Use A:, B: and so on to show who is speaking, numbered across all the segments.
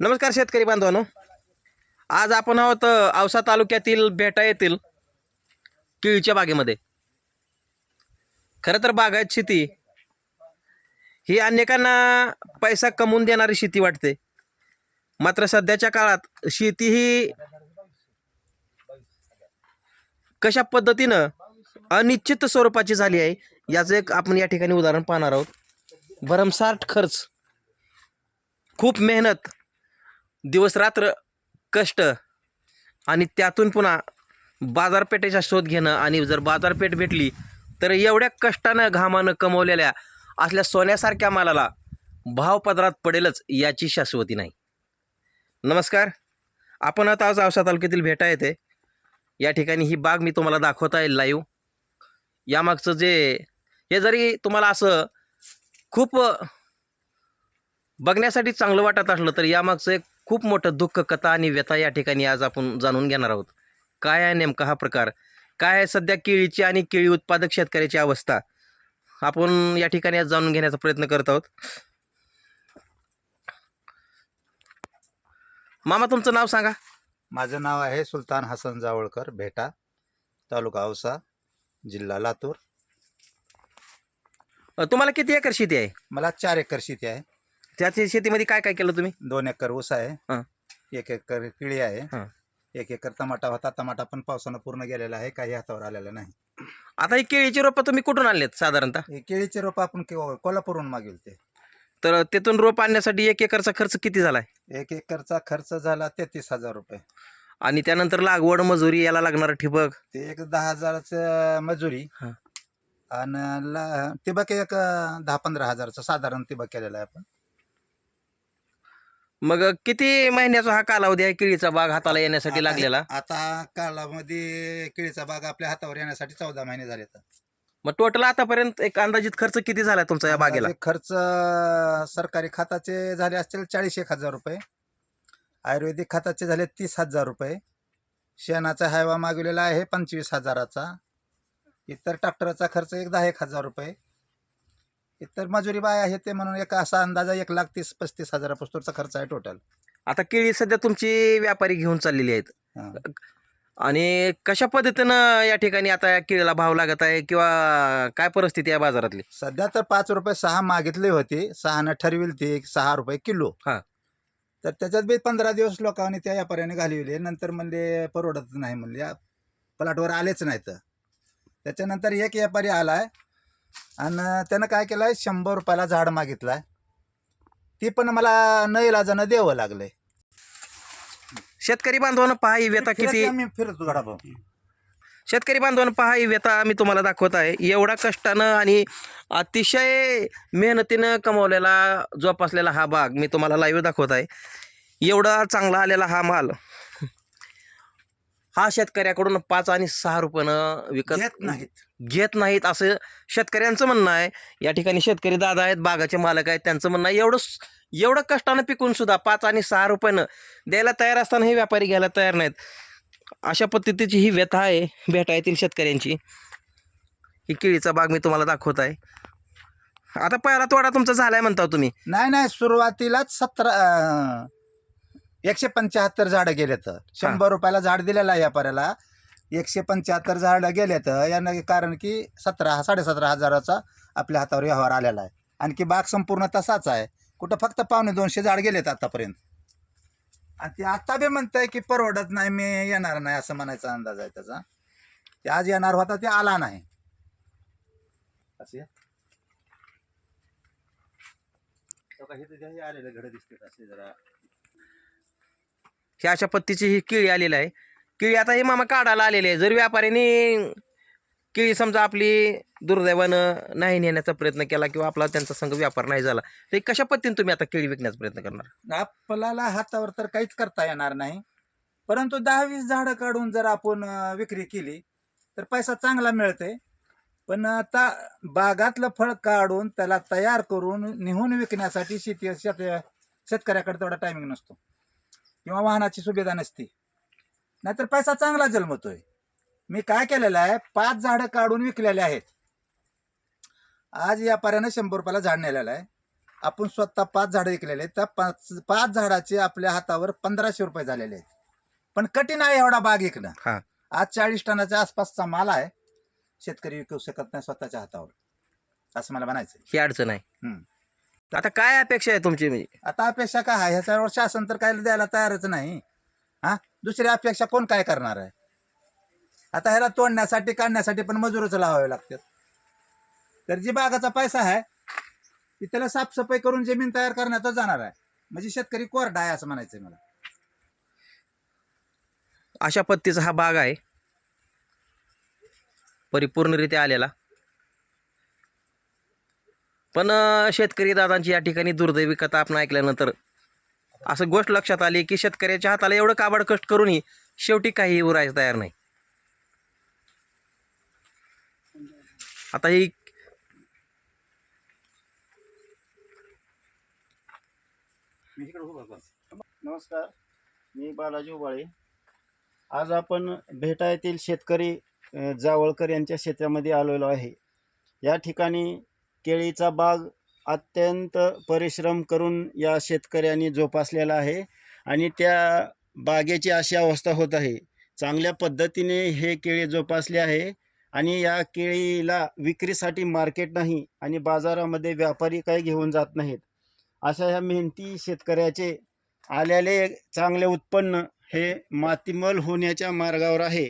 A: नमस्कार शेतकरी बांधवांनो. आज आपण आहोत औसा तालुक्यातील बेटा येथील केळीच्या बागेमध्ये. खरं तर बागायत शेती ही अनेकांना पैसा कमवून देणारी शेती वाटते. मात्र सध्याच्या काळात शेती ही कशा पद्धतीनं अनिश्चित स्वरूपाची झाली आहे याचं एक आपण या ठिकाणी उदाहरण पाहणार आहोत. भरमसाठ खर्च खूप मेहनत दिवसरात्र कष्ट आणि त्यातून पुन्हा बाजारपेठेचा शोध घेणं आणि जर बाजारपेठ भेटली तर एवढ्या कष्टानं घामानं कमवलेल्या असल्या सोन्यासारख्या मालाला भाव पदरात पडेलच याची शाश्वती नाही. नमस्कार. आपण आता आज औसा तालुक्यातील भेटा येते या ठिकाणी ही बाग मी तुम्हाला दाखवता येईल लाईव्ह यामागचं जे हे जरी तुम्हाला असं खूप बघण्यासाठी चांगलं वाटत असलं तर यामागचं एक खूप मोठं दुःख कथा आणि व्यथा या ठिकाणी आज आपण जाणून घेणार आहोत. काय आहे नेमका हा प्रकार? काय आहे सध्या केळीची आणि केळी उत्पादक शेतकऱ्याची अवस्था? आपण या ठिकाणी आज जाणून घेण्याचा प्रयत्न करत आहोत. मामा तुमचं नाव सांगा.
B: माझं नाव आहे सुलतान हसन जावळकर भेटा तालुका औसा जिल्हा लातूर.
A: तुम्हाला किती एकर शेती आहे?
B: मला चार एकर शेती आहे.
A: त्या शेतीमध्ये काय काय केलं तुम्ही?
B: दोन एकर ऊस आहे. एक एकर केळी आहे. एक एकर टमाटा होता. टमाटा पण पावसानं पूर्ण गेलेला आहे काही हातावर आलेला नाही.
A: आता ही केळीची रोपं तुम्ही कुठून आणलेत साधारणतः?
B: हे केळीचे रोप आपण केव्हा- कोल्हापूरहून मागेल ते.
A: तर तिथून रोप आणण्यासाठी एक एकरचा खर्च किती झाला आहे
B: एक एकरचा खर्च झाला तेहतीस हजार रुपये.
A: आणि त्यानंतर लागवड मजुरी याला लागणारं ठिबक?
B: ते एक दहा हजाराचं मजुरी.
A: हां.
B: आणि ला- ठिबक एक अं, दहा पंधरा हजाराचं साधारण ठिबक केलेलं आहे आपण.
A: मग किती महिन्याचा हा कालावधी आहे केळीचा बाग हाताला येण्यासाठी लागलेला?
B: आता काळामध्ये केळीचा बाग आपल्या हातावर येण्यासाठी चौदा महिने झाले तर.
A: मग टोटल आतापर्यंत एक अंदाजित खर्च किती झाला तुमचा या बागेला?
B: अंदाजे खर्च सरकारी खताचे झाले असतील चाळीस एक हजार रुपये. आयुर्वेदिक खताचे झाले तीस हजार रुपये. शेणाचा हायवा मागवलेला आहे पंचवीस हजाराचा. इतर ट्रॅक्टरचा खर्च एक दहा एक हजार रुपये. इतर मजुरी बाय आहे ते म्हणून एक असा अंदाजा एक लाख तीस पस्तीस हजारापासूनचा खर्च आहे टोटल
A: आता केळी सध्या तुमची व्यापारी घेऊन चाललेली आहेत.
B: हां.
A: आणि कशा पद्धतीनं या ठिकाणी आता या केळीला भाव लागत आहे किंवा काय परिस्थिती आहे बाजारातली?
B: सध्या तर पाच रुपये सहा मागितले होते सहानं ठरविल ते सहा रुपये किलो.
A: हा.
B: तर त्याच्यात बी पंधरा दिवस लोकांनी त्या व्यापाऱ्याने घालविले. नंतर म्हणले परवडत नाही म्हणले. या प्लॉटवर आलेच नाहीत. त्याच्यानंतर एक व्यापारी आलाय आणि त्यानं काय केलंय? शंभर रुपयाला झाड मागितलाय. ती पण मला न इलाजानं द्यावं लागलंय.
A: शेतकरी बांधवांना पहा ही व्यथा किती
B: मी फिरतो झाडाभाऊ
A: शेतकरी बांधवांना पहा ही व्यथा मी तुम्हाला दाखवत आहे. एवढा कष्टानं आणि अतिशय मेहनतीनं कमवलेला जोपासलेला हा बाग मी तुम्हाला लाईव्ह दाखवत आहे. एवढा चांगला आलेला हा माल हा शेतकऱ्याकडून पाच आणि सहा रुपयानं विकत
B: घेत नाहीत.
A: घेत नाहीत असं शेतकऱ्यांचं म्हणणं आहे. या ठिकाणी शेतकरी दादा आहेत बागाचे मालक आहेत त्यांचं म्हणणं आहे एवढं एवढं कष्टानं पिकून सुद्धा पाच आणि सहा रुपयानं द्यायला तयार असताना हे व्यापारी घ्यायला तयार नाहीत. अशा पद्धतीची ही व्यथा आहे भेटा येथील शेतकऱ्यांची. ही केळीचा बाग मी तुम्हाला दाखवत आहे. आता पहिला तोडा तुमचा झालाय म्हणता तुम्ही.
B: नाही नाही सुरुवातीलाच सतरा अं, एकशे पंच्याहत्तर झाडं गेले तर. शंभर रुपयाला झाड दिलेलं आहे व्यापाऱ्याला एकशे पंच्याहत्तर झाडं गेले तर यानं कारण की सतरा साडेसतरा हजाराचा आपल्या हातावर व्यवहार आलेला आहे. आणखी बाग संपूर्ण तसाच आहे. कुठं फक्त पावणे दोनशे झाड गेलेत आतापर्यंत. आणि ते आता बी म्हणतंय की परवडत नाही मी येणार नाही असं म्हणायचा अंदाज आहे त्याचा. ते आज येणार होता ते आला नाही. असे आलेलं घडं दिसते असे जरा
A: ही अशा पद्धतीची ही केळी आलेली आहे. केळी आता हे मामा काढायला आलेली आहे जर व्यापाऱ्याने केळी समजा आपली दुर्दैवानं नाही नेण्याचा प्रयत्न केला किंवा आपला त्यांचा संघ व्यापार नाही झाला तर कशा पद्धतीने तुम्ही आता केळी विकण्याचा प्रयत्न करणार?
B: आपल्याला हातावर तर काहीच करता येणार नाही. परंतु दहा वीस झाडं काढून जर आपण विक्री केली तर पैसा चांगला मिळते पण आता बागातलं फळ काढून त्याला तयार करून निहून विकण्यासाठी शेती शेत शेतकऱ्याकडे तेवढा टायमिंग नसतो. किंवा वाहनाची सुविधा नसते. नाहीतर पैसा चांगला जन्मतोय. मी काय केलेलं आहे? पाच झाडं काढून विकलेले आहेत. आज व्यापाऱ्यानं शंभर रुपयाला झाड नेलेलं आहे. आपण स्वतः पाच झाडं विकलेले आहेत. त्या पाच पाच झाडाचे आपल्या हातावर पंधराशे रुपये झालेले आहेत. पण कठीण आहे एवढा बाग विकणं. आज चाळीस टनाच्या आसपासचा माल आहे. शेतकरी विकू शकत नाही स्वतःच्या हातावर. असं मला म्हणायचं
A: ही अडचण आहे. आता काय अपेक्षा आहे तुमची म्हणजे?
B: आता अपेक्षा काय आहे? ह्याच्यावर शासन तर काय द्यायला तयारच नाही. हा? दुसरी अपेक्षा कोण काय करणार आहे? आता ह्याला तोडण्यासाठी काढण्यासाठी पण मजूरच लावावे लागतात. तर जी बागाचा पैसा आहे ती त्याला साफसफाई करून जमीन तयार करण्यातच जाणार आहे. म्हणजे शेतकरी कोरडा आहे असं म्हणायचंय मला.
A: अशा पद्धतीचा हा बाग आहे. परिपूर्णरित्या आलेला. पण शेतकरी दादांची या ठिकाणी दुर्दैवी कथा आपण ऐकल्यानंतर असं गोष्ट लक्षात आली की शेतकऱ्याच्या हाताला एवढं काबाड कष्ट करूनही शेवटी काही उरायचं तयार नाही. आता ही
C: नमस्कार मी बालाजी उबाळे. आज आपण भेटा येथील शेतकरी जावळकर यांच्या शेतामध्ये आलेलो आहे. या ठिकाणी केळीचा बाग अत्यंत परिश्रम करून या शेतकऱ्यांनी जोपासलेला आहे आणि त्या बागेची अशी अवस्था होत आहे. चांगल्या पद्धतीने हे केळी जोपासले आहे आणि या केळीला विक्रीसाठी मार्केट नाही आणि बाजारामध्ये व्यापारी काही घेऊन जात नाहीत. अशा ह्या मेहनती शेतकऱ्याचे आलेले चांगले उत्पन्न हे मातीमल होण्याच्या मार्गावर आहे.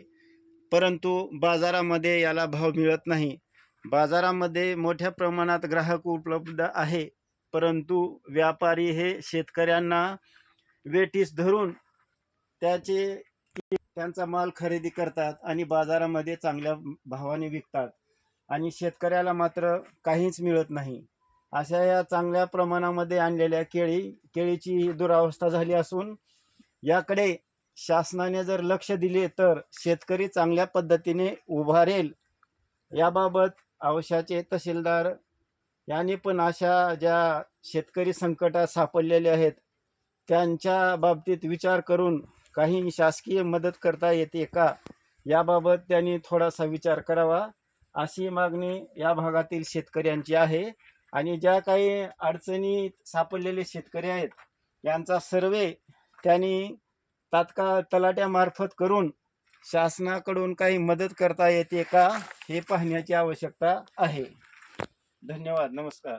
C: परंतु बाजारामध्ये याला भाव मिळत नाही. बाजारामध्ये मोठ्या प्रमाणात ग्राहक उपलब्ध आहे परंतु व्यापारी हे शेतकऱ्यांना वेटीस धरून त्याचे त्यांचा माल खरेदी करतात आणि बाजारामध्ये चांगल्या भावाने विकतात आणि शेतकऱ्याला मात्र काहीच मिळत नाही. अशा या चांगल्या प्रमाणामध्ये आणलेल्या केळी केळीची दुरावस्था झाली असून याकडे शासनाने जर लक्ष दिले तर शेतकरी चांगल्या पद्धतीने उभारेल. याबाबत औशाचे तहसीलदार यांनी पण अशा ज्या शेतकरी संकटात सापडलेले आहेत त्यांच्या बाबतीत विचार करून काही शासकीय मदत करता येते का? याबाबत त्यांनी थोडासा विचार करावा. अशी मागणी या भागातील शेतकऱ्यांची आहे आणि ज्या काही अडचणीत सापडलेले शेतकरी आहेत यांचा सर्वे त्यांनी तात्काळ तलाट्यामार्फत करून शासनाकडून काही मदत करता येते का हे पाहण्याची आवश्यकता आहे. धन्यवाद. नमस्कार.